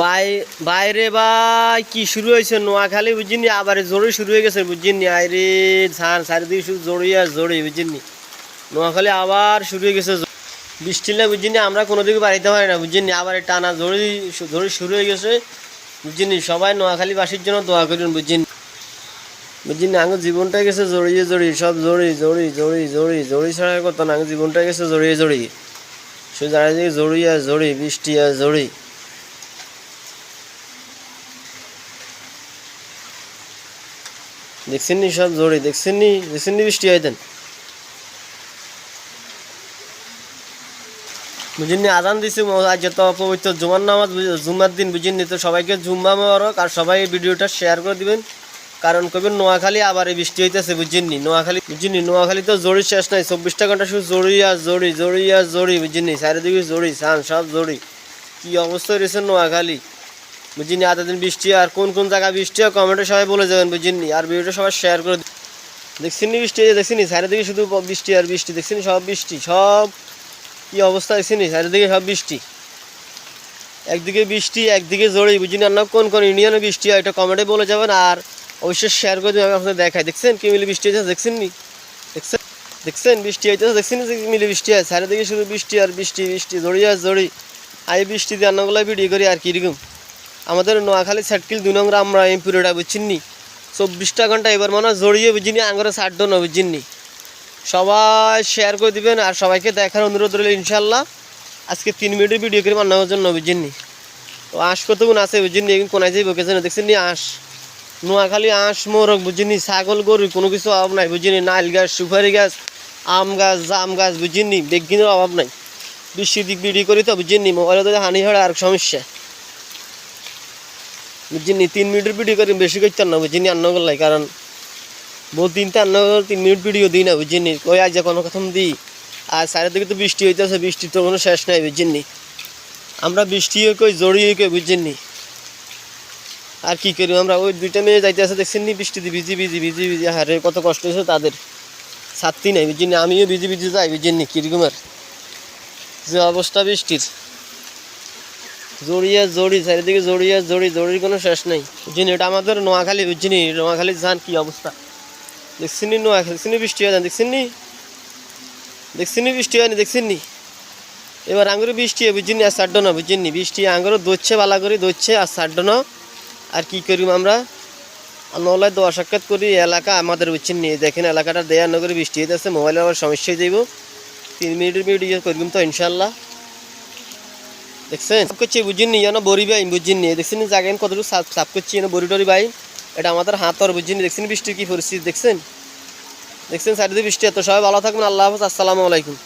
By বাইরে ভাই, কি শুরু হয়েছে? নোয়াখালী বুঝিনি, আবার জোরে শুরু হয়ে গেছে বুঝিনি। আইরে ধান চারিদিকে শুধু জড়ি আর জড়ি বুঝিনি। নোয়াখালী আবার শুরু হয়ে গেছে বৃষ্টি না বুঝিনি, আমরা কোনো দিকে বাড়িতে পারি না বুঝিনি। আবার টানা জড়ি জড়ি শুরু হয়ে গেছে বুঝিনি। সবাই নোয়াখালীবাসীর জন্য দোয়া করুন বুঝিনি। বুঝিনি, আঙ্গ জীবনটা গেছে জড়িয়ে জড়ি সব জড়ি জড়ি জড়ি জড়ি জড়ি ছাড়া কত না, আঙ্গ জীবনটা গেছে জড়িয়ে জড়ি শুধু চারিদিকে জড়ি আর জড়ি বৃষ্টি আর জড়ি দেখছেন নি সব জড়ি দেখছেন নি দেখছেন নি বৃষ্টি আইতেন বুঝিনি আজান দিছে আজ তো পবিত্র জুমার নামাজ জুমার দিন বুঝিনি তো সবাইকে জুম্মা মোবারক, আর সবাই ভিডিওটা শেয়ার করে দিবেন। কারণ কবেন নোয়াখালী আবার বৃষ্টি হইতেছে বুঝিনি নোয়াখালী বুঝিনি নোয়াখালী তো জড়ি শেষ নাই, চব্বিশটা ঘণ্টা শুধু জড়ি আর জড়ি জড়ি আর জড়ি বুঝিনি চারিদিকে জড়ি সান সব জড়ি কি অবস্থা রয়েছে নোয়াখালী? বুঝিনি, এতদিন বৃষ্টি আর কোন কোন জায়গায় বৃষ্টি হয় কমেন্টে সবাই বলে যাবেন বুঝিনি। আর ভিডিওটা সবাই শেয়ার করে দিন। দেখছেন নি বৃষ্টি দেখছেন, চারিদিকে শুধু বৃষ্টি আর বৃষ্টি, দেখছেন সব বৃষ্টি, সব কি অবস্থা দেখছেন? চারিদিকে সব বৃষ্টি। একদিকে বৃষ্টি, একদিকে জড়ি বুঝিনি আর না কোন কোন ইউনিয়নে বৃষ্টি হয়, এটা কমেন্টে বলে যাবেন আর অবশ্যই শেয়ার করে দেবেন, আমি আপনাদের দেখাই। দেখছেন কি মিলে বৃষ্টি হয়েছে দেখছেন? নি দেখছেন? দেখছেন বৃষ্টি হইতেছে? দেখছেন মিলে বৃষ্টি হয়? চারিদিকে শুধু বৃষ্টি আর বৃষ্টি বৃষ্টি জড়ি আর জড়ি আই বৃষ্টি দিয়ে রান্নাগুলো ভিডিও করি আর কীরকম আমাদের নোয়াখালী সার্কিল দুই নম্বর আমরা এই পুরোটা বুঝছিনি চব্বিশটা ঘণ্টা এবার মনে হয় জড়িয়ে বুঝিনি, আঙ্গরে ষাট না বুঝিনি সবাই শেয়ার করে দিবেন আর সবাইকে দেখার অনুরোধ রইল ইনশাল্লাহ আজকে তিন মিনিটের ভিডিও করে বানানোর জন্য বুঝিনি তো আঁশ কতগুণ আছে বুঝিনি কোনায় যাই বকেছে না দেখছেন নি আঁশ? নোয়াখালী আঁশ, মোরগ বুঝিনি ছাগল, গরু, কোনো কিছু অভাব নাই বুঝিনি নাইল গাছ, সুপারি গাছ, আম গাছ, জাম গাছ বুঝিনি বেগিনের অভাব নাই। বৃষ্টি দিক বিড়ি করি তো বুঝিনি মোবাইলে হানি হড়া আর সমস্যা। বুঝিনি তিন মিনিটের ভিডিও করি বেশি করতে না বুঝিনি আন্ন করলাই কারণ বহু তিনটা আন্ন তিন মিনিট ভিডিও দিই না বুঝিনি ওই আজ কোনো কথা দিই। আর সাইডের দিকে তো বৃষ্টি হইতেছে, বৃষ্টির তো কোনো শেষ নাই বুঝিনি আমরা বৃষ্টি হয়ে কই জড়িয়ে কই বুঝিনি আর কি করি আমরা, ওই দুইটা মেয়ে যাইতে আছে দেখছেন নি বৃষ্টিতে ভিজি ভিজি ভিজি ভিজি হারে কত কষ্ট হয়েছে তাদের। ছাত্রী নাই বুঝিনি আমিও ভিজি ভিজি যাই বুঝিনি কীরকম আর। যে অবস্থা বৃষ্টির। জড়িয়ে, জড়ি, চারিদিকে জড়িয়ে, জড়ি, জড়ির কোনো শেষ নেই। বুঝিনি এটা আমাদের নোয়াখালী বুঝিনি নোয়াখালী যান কি অবস্থা? দেখছেন নোয়াখালী দেখছেন বৃষ্টি হয় না দেখছেন নি দেখছেন বৃষ্টি হয়নি দেখছেন এবার আঙ্গুরে বৃষ্টি হয় বুঝিনি আর সাড্ড না বুঝিনি বৃষ্টি আঙ্গুরও দোচ্ছে বালা করে দোচ্ছে আর সাড্ড না। আর কি করি আমরা? নলায় দোয়া সাক্ষাৎ করি, এলাকা আমাদের বুঝছেন দেখেন এলাকাটা দেয়া নগরে বৃষ্টি হইতেছে মোবাইলে আবার সমস্যা হয়ে তিন মিনিটের ভিডিও করবেন তো ইনশাল্লাহ দেখছেন? করছি বুঝিনি যেন বড়ি ভাই বুঝিনি দেখছেন জাগেন কতটুকু সাফ করছি যেন বড়ি টরি ভাই? এটা আমাদের হাতর বুঝিনি দেখছেন বৃষ্টির কি পরিস্থিতি, দেখছেন? দেখছেন চারিদিকে বৃষ্টি, এত সবাই ভালো থাকবেন, আল্লাহ হাফিজ, আসসালামু আলাইকুম।